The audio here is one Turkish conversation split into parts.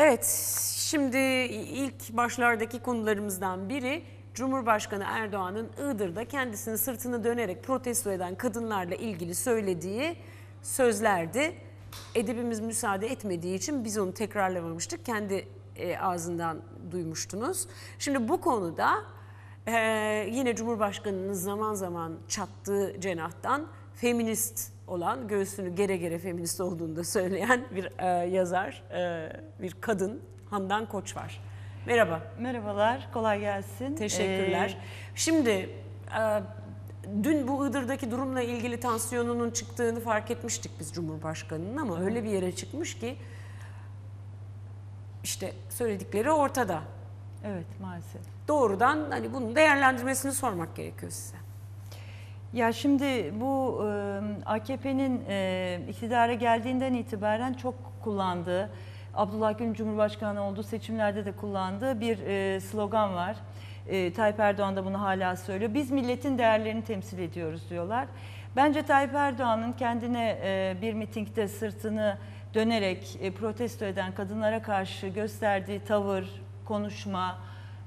Evet, şimdi ilk başlardaki konularımızdan biri Cumhurbaşkanı Erdoğan'ın Iğdır'da kendisini sırtını dönerek protesto eden kadınlarla ilgili söylediği sözlerdi. Edebimiz müsaade etmediği için biz onu tekrarlamamıştık. Kendi e, ağzından duymuştunuz. Şimdi bu konuda e, yine Cumhurbaşkanı'nın zaman zaman çattığı cenahtan feminist olan, göğsünü gere gere feminist olduğunu da söyleyen bir e, yazar, e, bir kadın Handan Koç var. Merhaba. Merhabalar, kolay gelsin. Teşekkürler. Ee, Şimdi e, dün bu Iğdır'daki durumla ilgili tansiyonunun çıktığını fark etmiştik biz Cumhurbaşkanı'nın ama öyle bir yere çıkmış ki işte söyledikleri ortada. evet, maalesef. Doğrudan hani bunun değerlendirmesini sormak gerekiyor size. Ya şimdi bu e, AKP'nin e, iktidara geldiğinden itibaren çok kullandığı, Abdullah Gül Cumhurbaşkanı olduğu seçimlerde de kullandığı bir e, slogan var. E, Tayyip Erdoğan da bunu hala söylüyor. Biz milletin değerlerini temsil ediyoruz diyorlar. Bence Tayyip Erdoğan'ın kendine e, bir mitingde sırtını dönerek e, protesto eden kadınlara karşı gösterdiği tavır, konuşma,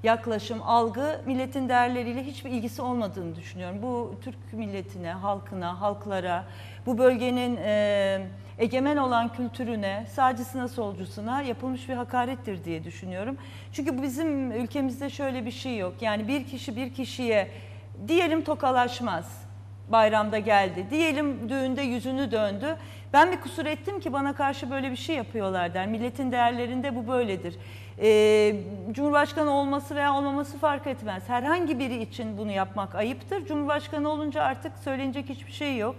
yaklaşım, algı milletin değerleriyle hiçbir ilgisi olmadığını düşünüyorum. Bu Türk milletine, halkına, halklara, bu bölgenin e, egemen olan kültürüne, sağcısına, solcusuna yapılmış bir hakarettir diye düşünüyorum. Çünkü bizim ülkemizde şöyle bir şey yok. Yani bir kişi bir kişiye diyelim tokalaşmaz bayramda geldi. Diyelim düğünde yüzünü döndü. Ben bir kusur ettim ki bana karşı böyle bir şey yapıyorlar der. Milletin değerlerinde bu böyledir. Ee, Cumhurbaşkanı olması veya olmaması fark etmez. Herhangi biri için bunu yapmak ayıptır. Cumhurbaşkanı olunca artık söylenecek hiçbir şey yok.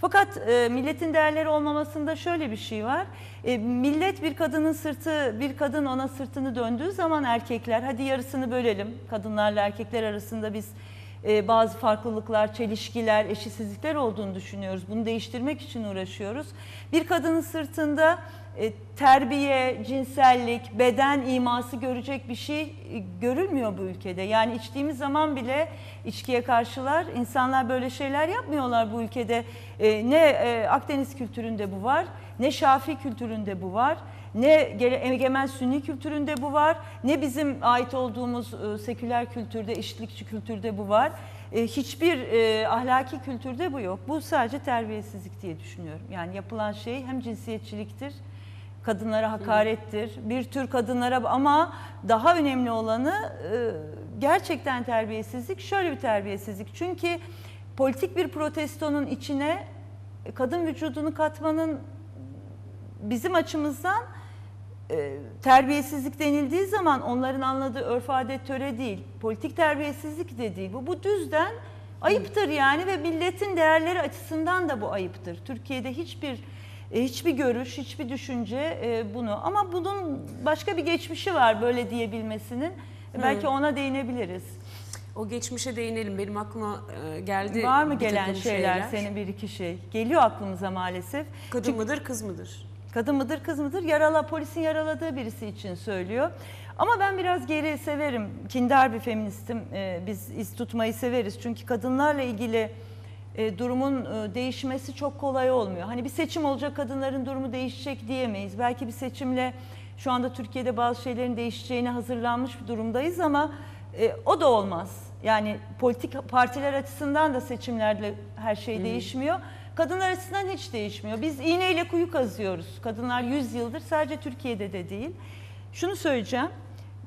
Fakat e, milletin değerleri olmamasında şöyle bir şey var. E, millet bir kadının sırtı, bir kadın ona sırtını döndüğü zaman erkekler hadi yarısını bölelim. Kadınlarla erkekler arasında biz e, bazı farklılıklar, çelişkiler, eşitsizlikler olduğunu düşünüyoruz. Bunu değiştirmek için uğraşıyoruz. Bir kadının sırtında e, terbiye, cinsellik, beden iması görecek bir şey e, görülmüyor bu ülkede. Yani içtiğimiz zaman bile içkiye karşılar. insanlar böyle şeyler yapmıyorlar bu ülkede. E, ne e, Akdeniz kültüründe bu var, ne Şafi kültüründe bu var. Ne egemen sünni kültüründe bu var, ne bizim ait olduğumuz seküler kültürde, eşitlikçi kültürde bu var. Hiçbir e, ahlaki kültürde bu yok. Bu sadece terbiyesizlik diye düşünüyorum. Yani yapılan şey hem cinsiyetçiliktir, kadınlara hakarettir, bir tür kadınlara ama daha önemli olanı gerçekten terbiyesizlik. Şöyle bir terbiyesizlik çünkü politik bir protestonun içine kadın vücudunu katmanın bizim açımızdan e, terbiyesizlik denildiği zaman onların anladığı örf adet töre değil, politik terbiyesizlik de değil. Bu, bu düzden ayıptır yani ve milletin değerleri açısından da bu ayıptır. Türkiye'de hiçbir e, hiçbir görüş, hiçbir düşünce e, bunu ama bunun başka bir geçmişi var böyle diyebilmesinin. Hı. Belki ona değinebiliriz. O geçmişe değinelim. Benim aklıma geldi. Var mı gelen şeyler, şeyler, senin bir iki şey? Geliyor aklımıza maalesef. Kadın Çünkü, mıdır, kız mıdır? Kadın mıdır kız mıdır yarala polisin yaraladığı birisi için söylüyor. Ama ben biraz geri severim. Kindar bir feministim. Ee, biz iz tutmayı severiz. Çünkü kadınlarla ilgili e, durumun e, değişmesi çok kolay olmuyor. Hani bir seçim olacak kadınların durumu değişecek diyemeyiz. Belki bir seçimle şu anda Türkiye'de bazı şeylerin değişeceğine hazırlanmış bir durumdayız ama e, o da olmaz. Yani politik partiler açısından da seçimlerle her şey hmm. değişmiyor. Kadınlar açısından hiç değişmiyor. Biz iğneyle kuyu kazıyoruz. Kadınlar 100 yıldır sadece Türkiye'de de değil. Şunu söyleyeceğim.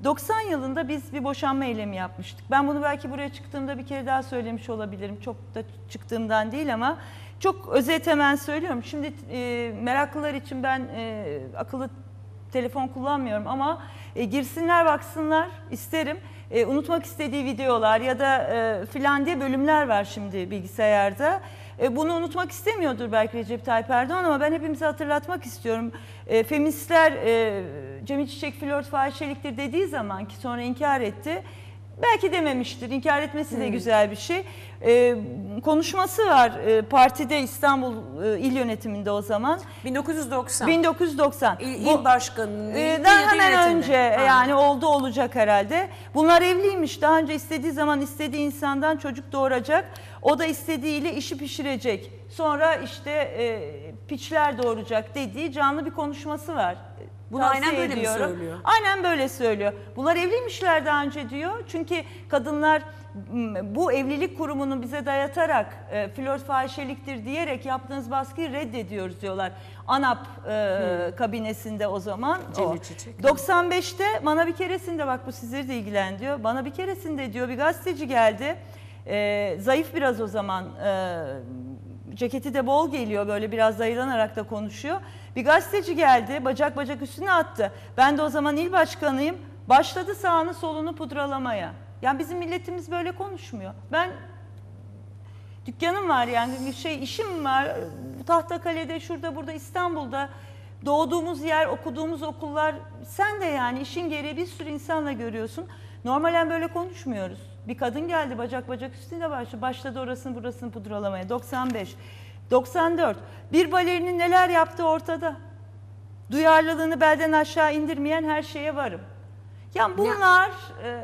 90 yılında biz bir boşanma eylemi yapmıştık. Ben bunu belki buraya çıktığımda bir kere daha söylemiş olabilirim. Çok da çıktığımdan değil ama çok özet hemen söylüyorum. Şimdi e, meraklılar için ben e, akıllı telefon kullanmıyorum ama e, girsinler baksınlar isterim. E, unutmak istediği videolar ya da e, filan diye bölümler var şimdi bilgisayarda. E, bunu unutmak istemiyordur belki Recep Tayyip Erdoğan ama ben hepimize hatırlatmak istiyorum. E, feministler e, Cemil Çiçek flört fahişeliktir dediği zaman ki sonra inkar etti. Belki dememiştir. İnkar etmesi de güzel bir şey. Ee, konuşması var e, partide İstanbul e, il yönetiminde o zaman. 1990. 1990. İl, il başkanının. E, hemen önce ha. yani oldu olacak herhalde. Bunlar evliymiş. Daha önce istediği zaman istediği insandan çocuk doğuracak. O da istediğiyle işi pişirecek. Sonra işte e, piçler doğuracak dediği canlı bir konuşması var. Bunu tavsiye aynen böyle mi ediyorum. söylüyor? Aynen böyle söylüyor. Bunlar evliymişler daha önce diyor. Çünkü kadınlar bu evlilik kurumunu bize dayatarak e, flört fahişeliktir diyerek yaptığınız baskıyı reddediyoruz diyorlar. ANAP e, kabinesinde o zaman. O. Çiçek. 95'te bana bir keresinde bak bu sizleri de ilgilendiriyor. Bana bir keresinde diyor bir gazeteci geldi. E, zayıf biraz o zaman. E, ceketi de bol geliyor böyle biraz dayılanarak da konuşuyor. Bir gazeteci geldi bacak bacak üstüne attı. Ben de o zaman il başkanıyım. Başladı sağını solunu pudralamaya. Yani bizim milletimiz böyle konuşmuyor. Ben dükkanım var yani bir şey işim var. Tahtakale'de şurada burada İstanbul'da doğduğumuz yer, okuduğumuz okullar sen de yani işin gereği bir sürü insanla görüyorsun. Normalen böyle konuşmuyoruz. Bir kadın geldi bacak bacak üstünde başladı. Başladı orasını burasını pudralamaya. 95. 94. Bir balerinin neler yaptığı ortada. Duyarlılığını belden aşağı indirmeyen her şeye varım. Yani bunlar e,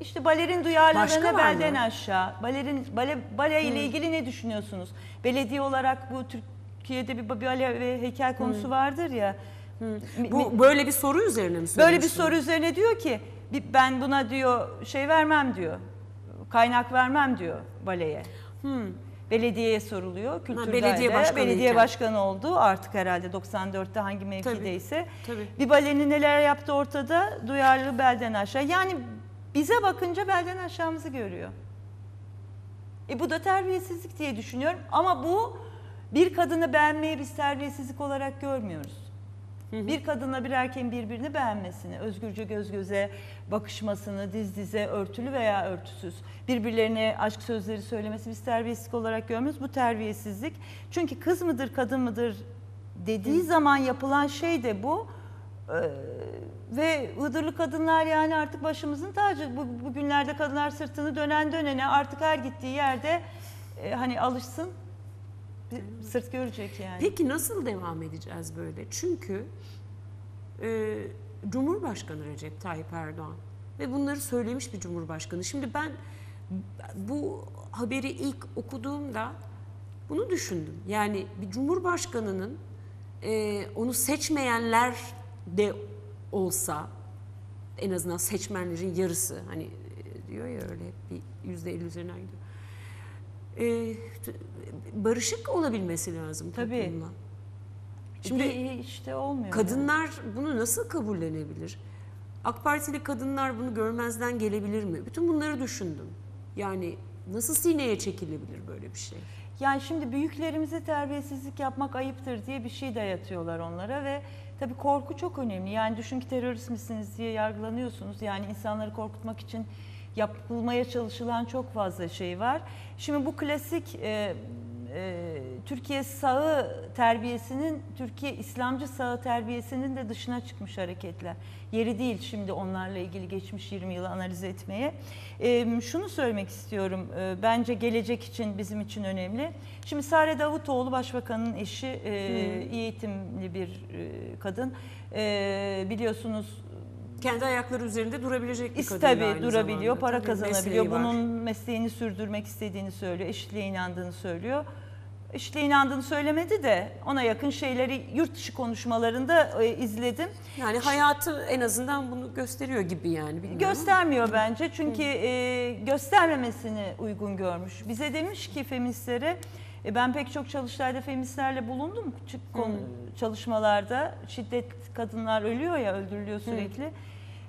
işte balerin duyarlılığını belden mı? aşağı. Balerin bale bale ile ilgili ne düşünüyorsunuz? Belediye olarak bu Türkiye'de bir bale ve heykel konusu vardır ya. Mi- mi- Bu böyle bir soru üzerine mi Böyle bir soru üzerine diyor ki "Bir- ben buna diyor şey vermem diyor. Kaynak vermem diyor baleye. Belediyeye soruluyor. Kültürdaydı. belediye başkanıyken. Belediye başkanı oldu artık herhalde 94'te hangi mevkideyse. tabii. Bir balenin neler yaptı ortada duyarlı belden aşağı. Yani bize bakınca belden aşağımızı görüyor. E bu da terbiyesizlik diye düşünüyorum. Ama bu bir kadını beğenmeyi biz terbiyesizlik olarak görmüyoruz. Bir kadınla bir erkeğin birbirini beğenmesini, özgürce göz göze bakışmasını, diz dize örtülü veya örtüsüz birbirlerine aşk sözleri söylemesi biz terbiyesizlik olarak görmüyoruz. Bu terbiyesizlik. Çünkü kız mıdır, kadın mıdır dediği zaman yapılan şey de bu. Ee, ve Iğdırlı kadınlar yani artık başımızın tacı. Bu, bugünlerde kadınlar sırtını dönen dönene artık her gittiği yerde e, hani alışsın. Bir Sırt görecek yani. Peki nasıl devam edeceğiz böyle? Çünkü e, Cumhurbaşkanı Recep Tayyip Erdoğan ve bunları söylemiş bir Cumhurbaşkanı. Şimdi ben bu haberi ilk okuduğumda bunu düşündüm. Yani bir Cumhurbaşkanının e, onu seçmeyenler de olsa en azından seçmenlerin yarısı hani e, diyor ya öyle bir yüzde elli üzerinden gidiyor. E, barışık olabilmesi lazım Tabii. toplumla. Şimdi Şimdi işte olmuyor. kadınlar bunu nasıl kabullenebilir? AK Partili kadınlar bunu görmezden gelebilir mi? Bütün bunları düşündüm. Yani nasıl sineye çekilebilir böyle bir şey? Yani şimdi büyüklerimize terbiyesizlik yapmak ayıptır diye bir şey dayatıyorlar onlara ve tabii korku çok önemli. Yani düşün ki terörist misiniz diye yargılanıyorsunuz. Yani insanları korkutmak için yapılmaya çalışılan çok fazla şey var. Şimdi bu klasik e, e, Türkiye sağı terbiyesinin, Türkiye İslamcı sağı terbiyesinin de dışına çıkmış hareketler. Yeri değil şimdi onlarla ilgili geçmiş 20 yılı analiz etmeye. E, şunu söylemek istiyorum, e, bence gelecek için bizim için önemli. Şimdi Sare Davutoğlu Başbakanın eşi, e, iyi eğitimli bir e, kadın. E, biliyorsunuz Kendi ayakları üzerinde durabilecek bir kadın tabii durabiliyor, zamanda. para Tabii kazanabiliyor. mesleği var. Bunun mesleğini sürdürmek istediğini söylüyor, eşitliğe inandığını söylüyor. Eşitliğe inandığını söylemedi de ona yakın şeyleri yurt dışı konuşmalarında e, izledim. Yani hayatı en azından bunu gösteriyor gibi yani. bilmiyorum. Göstermiyor bence çünkü e, göstermemesini uygun görmüş. Bize demiş ki feministlere, e, ben pek çok çalıştayda feministlerle bulundum küçük konu- çalışmalarda. Şiddet kadınlar ölüyor ya öldürülüyor sürekli.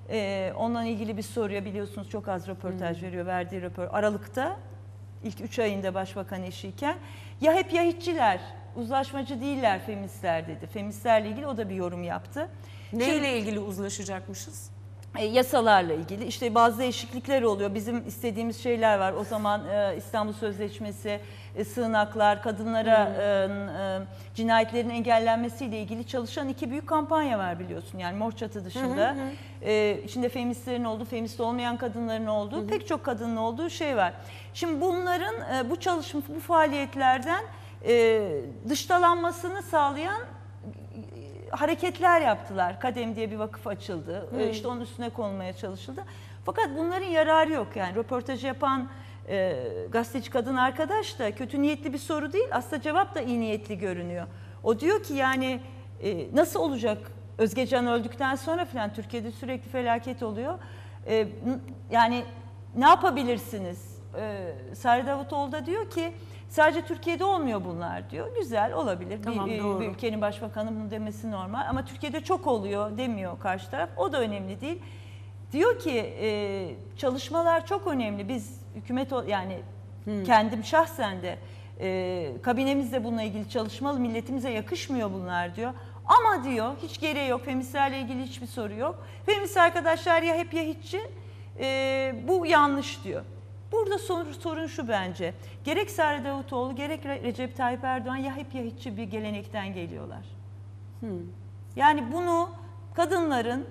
E, onunla ilgili bir soruya biliyorsunuz çok az röportaj veriyor verdiği röportaj. Aralık'ta ilk 3 ayında başbakan eşiyken ya hep ya hiççiler, uzlaşmacı değiller feministler dedi. Feministlerle ilgili o da bir yorum yaptı. Neyle ilgili uzlaşacakmışız? E, yasalarla ilgili işte bazı değişiklikler oluyor. Bizim istediğimiz şeyler var. O zaman e, İstanbul Sözleşmesi, e, sığınaklar, kadınlara e, e, cinayetlerin engellenmesiyle ilgili çalışan iki büyük kampanya var biliyorsun. Yani Mor Çatı dışında. E, içinde feministlerin olduğu, feminist olmayan kadınların olduğu, pek çok kadının olduğu şey var. Şimdi bunların e, bu çalışma, bu faaliyetlerden e, dıştalanmasını sağlayan hareketler yaptılar. Kadem diye bir vakıf açıldı. Ee, İşte onun üstüne konulmaya çalışıldı. Fakat bunların yararı yok yani. Röportajı yapan e, gazeteci kadın arkadaş da kötü niyetli bir soru değil. Aslında cevap da iyi niyetli görünüyor. O diyor ki yani e, nasıl olacak Özgecan öldükten sonra falan Türkiye'de sürekli felaket oluyor. N- yani ne yapabilirsiniz? Ee, Sari Davutoğlu da diyor ki sadece Türkiye'de olmuyor bunlar diyor. Güzel olabilir. Tamam, bir, doğru. bir ülkenin başbakanı bunu demesi normal ama Türkiye'de çok oluyor demiyor karşı taraf. O da önemli değil. Diyor ki e, çalışmalar çok önemli. Biz hükümet yani kendim şahsen de e, kabinemizde bununla ilgili çalışmalı. Milletimize yakışmıyor bunlar diyor. Ama diyor hiç gereği yok. Feministlerle ilgili hiçbir soru yok. Feminist arkadaşlar ya hep ya hiççi. E, bu yanlış diyor. Burada sorun, sorun şu bence. Gerek Sari Davutoğlu gerek Re- Recep Tayyip Erdoğan ya hep ya hiççi bir gelenekten geliyorlar. Yani bunu kadınların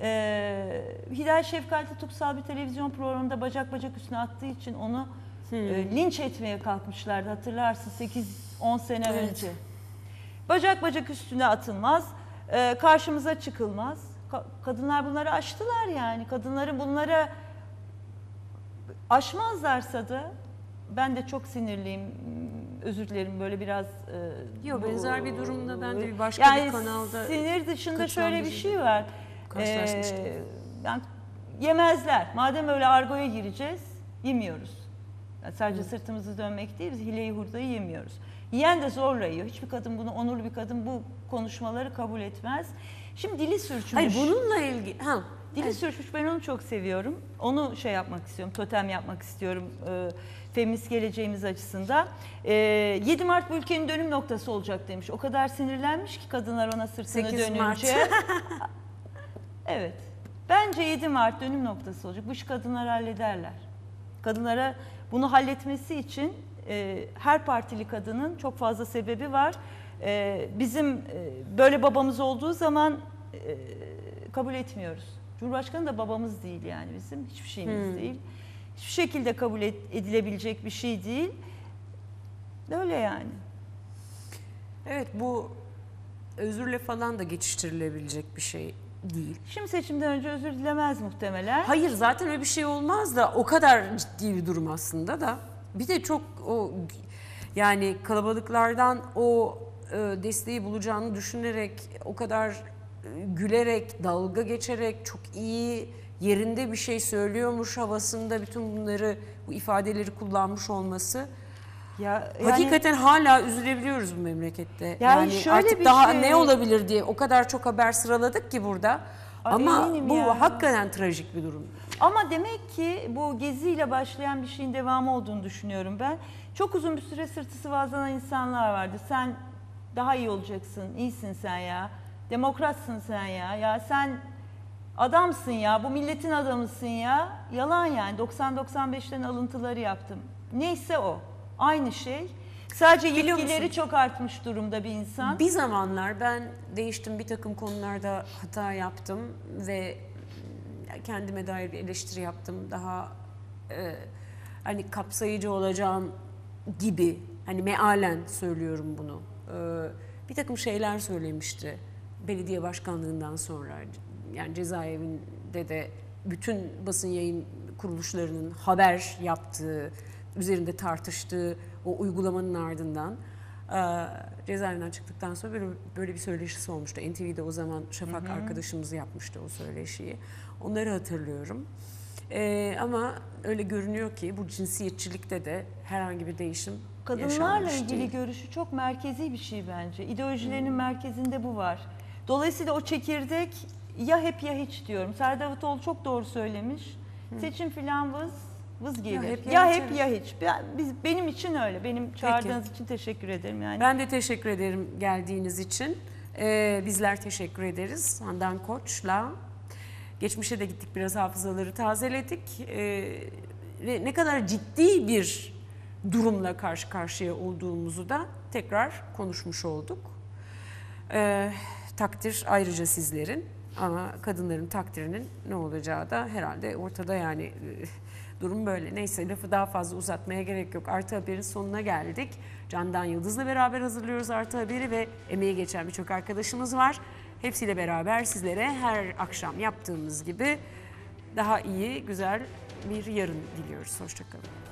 e, Hidayet Şefkatli Tuksal bir televizyon programında bacak bacak üstüne attığı için onu e, linç etmeye kalkmışlardı hatırlarsın 8-10 sene Evet. önce. Bacak bacak üstüne atılmaz, e, karşımıza çıkılmaz. Ka- kadınlar bunları aştılar yani. Kadınların bunlara aşmazlarsa da ben de çok sinirliyim. Özür dilerim böyle biraz e, Yok, benzer bir durumda ben de bir başka bir kanalda sinir dışında şöyle bir katılan şey var. karşılaşmıştım. Ee, yani yemezler. Madem öyle argoya gireceğiz, yemiyoruz. Yani sadece sırtımızı dönmek değil, biz hileyi hurdayı yemiyoruz. Yiyen de zorla yiyor. Hiçbir kadın bunu, onurlu bir kadın bu konuşmaları kabul etmez. Şimdi dili sürçmüş. Hayır bununla ilgili ha Dili evet. sürçmüş ben onu çok seviyorum. Onu şey yapmak istiyorum, totem yapmak istiyorum e, feminist geleceğimiz açısından. E, 7 Mart bu ülkenin dönüm noktası olacak demiş. O kadar sinirlenmiş ki kadınlar ona sırtını 8 dönünce. Mart. evet. Bence 7 Mart dönüm noktası olacak. Bu işi kadınlar hallederler. Kadınlara bunu halletmesi için e, her partili kadının çok fazla sebebi var. E, bizim e, böyle babamız olduğu zaman e, kabul etmiyoruz. Cumhurbaşkanı da babamız değil yani bizim hiçbir şeyimiz Hmm. değil. Hiçbir şekilde kabul edilebilecek bir şey değil. Öyle yani. Evet bu özürle falan da geçiştirilebilecek bir şey değil. Şimdi seçimden önce özür dilemez muhtemelen. Hayır zaten öyle bir şey olmaz da o kadar ciddi bir durum aslında da. Bir de çok o yani kalabalıklardan o e, desteği bulacağını düşünerek o kadar gülerek, dalga geçerek çok iyi yerinde bir şey söylüyormuş havasında bütün bunları bu ifadeleri kullanmış olması. Ya yani- Hakikaten hala üzülebiliyoruz bu memlekette. Yani Yani, şöyle artık bir daha şey- ne olabilir diye o kadar çok haber sıraladık ki burada. Ama bu ya. hakikaten trajik bir durum. Ama demek ki bu geziyle başlayan bir şeyin devamı olduğunu düşünüyorum ben. Çok uzun bir süre sırtı sıvazlanan insanlar vardı. Sen daha iyi olacaksın, iyisin sen ya. Demokratsın sen ya. Ya sen adamsın ya, bu milletin adamısın ya. Yalan yani. 90-95'ten alıntıları yaptım. Neyse o. Aynı şey. Sadece Biliyor yetkileri musun? çok artmış durumda bir insan. Bir zamanlar ben değiştim bir takım konularda hata yaptım ve kendime dair bir eleştiri yaptım. Daha e, hani kapsayıcı olacağım gibi hani mealen söylüyorum bunu. E, bir takım şeyler söylemişti belediye başkanlığından sonra yani cezaevinde de bütün basın yayın kuruluşlarının haber yaptığı, üzerinde tartıştığı o uygulamanın ardından e, cezaevinden çıktıktan sonra böyle, böyle bir söyleşisi olmuştu. NTV'de o zaman Şafak arkadaşımız yapmıştı o söyleşiyi. Onları hatırlıyorum. E, ama öyle görünüyor ki bu cinsiyetçilikte de herhangi bir değişim Kadınlarla ilgili değil. görüşü çok merkezi bir şey bence. İdeolojilerinin merkezinde bu var. Dolayısıyla o çekirdek ya hep ya hiç diyorum. Serdar Davutoğlu çok doğru söylemiş. Seçim filan vız vız gelir. Ya hep ya ya, hiç, hep, ya hiç. Ben- Biz, benim için öyle. Benim çağırdığınız için teşekkür ederim yani. Ben de teşekkür ederim geldiğiniz için. Ee, bizler teşekkür ederiz Handan Koç'la. Geçmişe de gittik biraz hafızaları tazeledik. Ee, ve ne kadar ciddi bir durumla karşı karşıya olduğumuzu da tekrar konuşmuş olduk. Ee, takdir ayrıca sizlerin ama kadınların takdirinin ne olacağı da herhalde ortada yani e, durum böyle. Neyse lafı daha fazla uzatmaya gerek yok. Artı Haber'in sonuna geldik. Candan Yıldız'la beraber hazırlıyoruz Artı Haber'i ve emeği geçen birçok arkadaşımız var. Hepsiyle beraber sizlere her akşam yaptığımız gibi daha iyi, güzel bir yarın diliyoruz. Hoşçakalın.